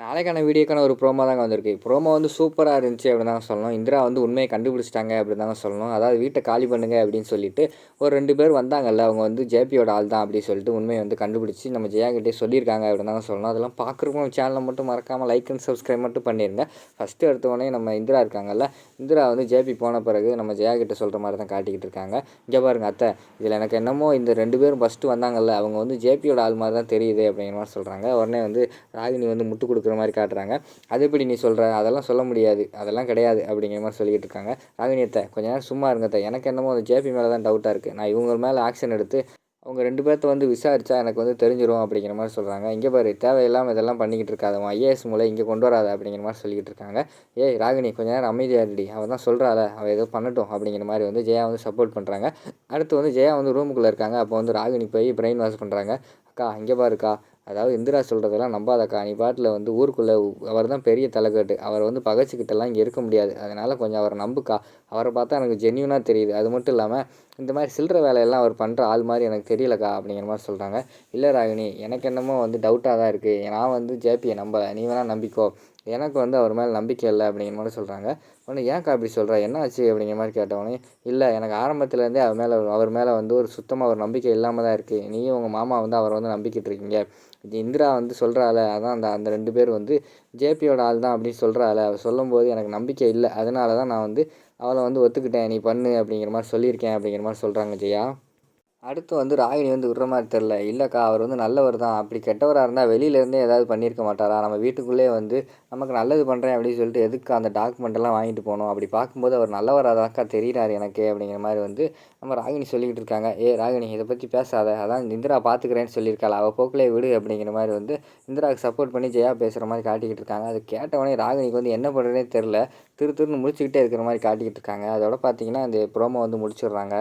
நாளைக்கான வீடியோக்கான ஒரு ப்ரோமோ தாங்க வந்திருக்கு. ப்ரோமோ வந்து சூப்பராக இருந்துச்சு அப்படின்னு தாங்க சொல்லணும். இந்திரா வந்து உண்மையை கண்டுபிடிச்சிட்டாங்க அப்படின்னு தாங்க சொல்லணும். அதாவது வீட்டை காலி பண்ணுங்க அப்படின்னு சொல்லிட்டு ஒரு ரெண்டு பேர் வந்தாங்கல்ல அவங்க வந்து ஜேபியோட ஆள் தான் அப்படின்னு சொல்லிட்டு உண்மையை வந்து கண்டுபிடிச்சி நம்ம ஜெயா கிட்டே சொல்லியிருக்காங்க அப்படின்னு தாங்க சொல்லணும். அதெல்லாம் பார்க்குறப்போ சேனலை மட்டும் மறக்காமல் லைக் அண்ட் சப்ஸ்கிரைப் மட்டும் பண்ணிடுங்க ஃபஸ்ட்டு எடுத்தவொடனே நம்ம இந்திரா இருக்காங்கல்ல இந்திரா வந்து ஜேபி போன பிறகு நம்ம ஜெயாகிட்ட சொல்கிற மாதிரி தான் காட்டிக்கிட்டு இருக்காங்க. இங்கே பாருங்க அத்தை இதில் எனக்கு என்னமோ இந்த ரெண்டு பேரும் ஃபஸ்ட்டு வந்தாங்கல்ல அவங்க வந்து ஜேபியோட ஆள் மாதிரி தான் தெரியுது அப்படிங்கிற மாதிரி சொல்கிறாங்க உடனே வந்து ராகினி வந்து முட்டு கொடுக்குற மாதிரி காட்டுறாங்க. அது எப்படி நீ சொல்கிற அதெல்லாம் சொல்ல முடியாது. அதெல்லாம் கிடையாது அப்படிங்கிற மாதிரி சொல்லிக்கிட்டு இருக்காங்க. ராகினியத்தை கொஞ்ச நேரம் சும்மா இருங்கத்த எனக்கு என்னமோ அந்த ஜேபி மேலே தான் டவுட்டாக இருக்குது நான் இவங்க மேலே ஆக்ஷன் எடுத்து அவங்க ரெண்டு பேர்த்த வந்து விசாரித்தா எனக்கு வந்து தெரிஞ்சிடும் அப்படிங்கிற மாதிரி சொல்கிறாங்க இங்கே பாரு தேவையில்லாமல் இதெல்லாம் பண்ணிக்கிட்டு இருக்காது. அவன் ஐஏஎஸ் மூலம் இங்கே கொண்டு வராத அப்படிங்கிற மாதிரி சொல்லிக்கிட்டு இருக்காங்க. ஏய் ராகினி கொஞ்ச நேரம் அமைதியாக இருடி அவள் தான் சொல்கிறாள அவள் ஏதோ பண்ணட்டும் அப்படிங்கிற மாதிரி வந்து ஜெயா வந்து சப்போர்ட் பண்ணுறாங்க அடுத்து வந்து ஜெயா வந்து ரூமுக்குள்ளே இருக்காங்க. அப்போ வந்து ராகினி போய் பிரெயின் வாஷ் பண்ணுறாங்க அக்கா இங்கே பாருக்கா. அதாவது இந்திரா சொல்கிறதெல்லாம் நம்பாதக்கா நீ பாட்டில் வந்து ஊருக்குள்ளே அவர் தான் பெரிய தலைக்கட்டு அவர் வந்து பகைச்சிக்கிட்டெல்லாம் இங்கே இருக்க முடியாது. அதனால் கொஞ்சம் அவரை நம்புக்கா. அவரை பார்த்தா எனக்கு ஜென்யூனாக தெரியுது. அது மட்டும் இல்லாமல் இந்த மாதிரி சில்லற வேலையெல்லாம் அவர் பண்ணுற ஆள் மாதிரி எனக்கு தெரியலக்கா அப்படிங்கிற மாதிரி சொல்கிறாங்க இல்லை ராகினி எனக்கு என்னமோ வந்து டவுட்டாக தான் இருக்குது நான் வந்து ஜேபியை நம்பலை நீ வேணால் நம்பிக்கோ. எனக்கு வந்து அவர் மேலே நம்பிக்கை இல்லை அப்படிங்கிற மாதிரி சொல்கிறாங்க உடனே ஏன்க்கா அப்படி சொல்கிற என்ன ஆச்சு அப்படிங்கிற மாதிரி கேட்டவொடனே இல்லை எனக்கு ஆரம்பத்துலேருந்தே அவர் மேலே அவர் மேலே வந்து ஒரு சுத்தமாக ஒரு நம்பிக்கை இல்லாமல் தான் இருக்குது நீயும் உங்கள் மாமா வந்து அவரை வந்து நம்பிக்கிட்டு இருக்கீங்க. இந்திரா வந்து சொல்கிறாள் அதான் அந்த அந்த ரெண்டு பேர் வந்து ஜேபியோட ஆள் தான் அப்படின்னு சொல்கிறாள் அவர் சொல்லும்போது எனக்கு நம்பிக்கை இல்லை. அதனால தான் நான் வந்து அவளை வந்து ஒத்துக்கிட்டேன் நீ பண்ணு அப்படிங்கிற மாதிரி சொல்லியிருக்கேன் அப்படிங்கிற மாதிரி சொல்கிறாங்க ஜெயா. அடுத்து வந்து ராகினி வந்து விடுற மாதிரி தெரில இல்லைக்கா அவர் வந்து நல்லவர் தான். அப்படி கெட்டவராக இருந்தால் வெளியிலேருந்தே ஏதாவது பண்ணியிருக்க மாட்டாரா? நம்ம வீட்டுக்குள்ளே வந்து நமக்கு நல்லது பண்ணுறேன் அப்படின்னு சொல்லிட்டு எதுக்கு அந்த டாக்குமெண்ட்டெல்லாம் வாங்கிட்டு போகணும்? அப்படி பார்க்கும்போது அவர் நல்லவராக தான்க்கா தெரிகிறார் எனக்கு அப்படிங்கிற மாதிரி வந்து நம்ம ராகினி சொல்லிக்கிட்டு இருக்காங்க. ஏ ராகினி இதை பற்றி பேசாத. அதான் இந்திரா பார்த்துக்கிறேன்னு சொல்லியிருக்காள்? அவள் போக்கிலே விடு அப்படிங்கிற மாதிரி வந்து இந்திராவுக்கு சப்போர்ட் பண்ணி ஜெயா பேசுகிற மாதிரி காட்டிக்கிட்டு இருக்காங்க. அது கேட்டவொடனே ராகினிக்கு வந்து என்ன பண்ணுறதுனே தெரில திரு திருன்னு முடிச்சுக்கிட்டே இருக்கிற மாதிரி காட்டிக்கிட்டு இருக்காங்க. அதோட பார்த்தீங்கன்னா அந்த ப்ரோமோ வந்து முடிச்சிடுறாங்க.